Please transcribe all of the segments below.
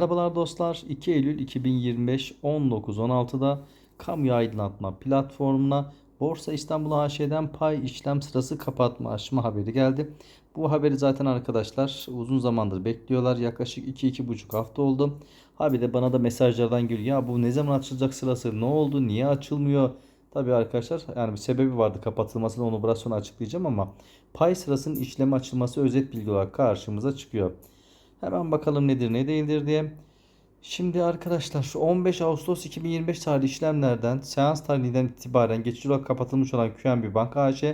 Merhabalar dostlar. 2 Eylül 2025 19.16'da kamu aydınlatma platformuna Borsa İstanbul AŞ'den pay işlem sırası kapatma açma haberi geldi. Bu haberi zaten arkadaşlar uzun zamandır bekliyorlar. Yaklaşık 2-2,5 hafta oldu. Abi de bana da mesajlardan geliyor. Ya bu ne zaman açılacak sırası? Ne oldu? Niye açılmıyor? Tabii arkadaşlar yani bir sebebi vardı kapatılmasına onu biraz sonra açıklayacağım ama pay sırasının işlemi açılması özet bilgi olarak karşımıza çıkıyor. Hemen bakalım nedir ne değildir diye. Şimdi arkadaşlar şu 15 Ağustos 2025 tarihli işlemlerden seans tarihinden itibaren geçici olarak kapatılmış olan QNB Bank AŞ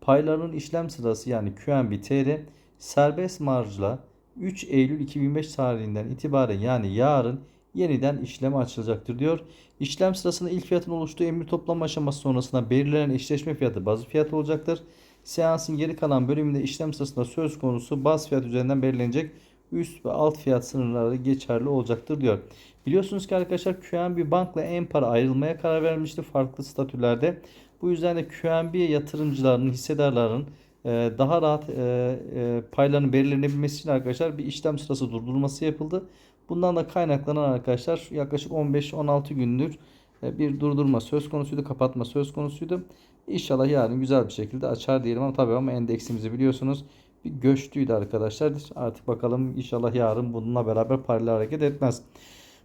paylarının işlem sırası yani QNB TR serbest marjla 3 Eylül 2025 tarihinden itibaren yani yarın yeniden işleme açılacaktır diyor. İşlem sırasında ilk fiyatın oluştuğu emir toplama aşaması sonrasında belirlenen eşleşme fiyatı bazı fiyat olacaktır. Seansın geri kalan bölümünde işlem sırasında söz konusu baz fiyat üzerinden belirlenecek üst ve alt fiyat sınırları geçerli olacaktır diyor. Biliyorsunuz ki arkadaşlar QNB Bank'la en para ayrılmaya karar vermişti farklı statülerde. Bu yüzden de QNB yatırımcılarının, hissedarların e, daha rahat e, e, paylarının belirlenebilmesi için arkadaşlar bir işlem sırası durdurulması yapıldı. Bundan da kaynaklanan arkadaşlar yaklaşık 15-16 gündür bir durdurma söz konusuydu, kapatma söz konusuydu. İnşallah yarın güzel bir şekilde açar diyelim ama tabii ama endeksimizi biliyorsunuz bir göçtüydü arkadaşlar. Artık bakalım inşallah yarın bununla beraber paralel hareket etmez.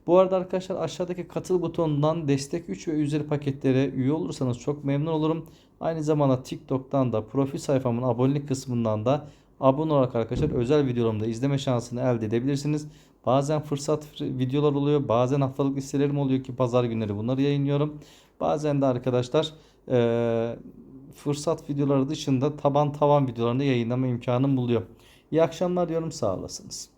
Bu arada arkadaşlar aşağıdaki katıl butonundan destek 3 ve üzeri paketlere üye olursanız çok memnun olurum. Aynı zamanda TikTok'tan da profil sayfamın abonelik kısmından da abone olarak arkadaşlar özel videolarımı da izleme şansını elde edebilirsiniz. Bazen fırsat videolar oluyor. Bazen haftalık listelerim oluyor ki pazar günleri bunları yayınlıyorum. Bazen de arkadaşlar ee, fırsat videoları dışında taban tavan videolarını yayınlama imkanım buluyor. İyi akşamlar diyorum sağ olasınız.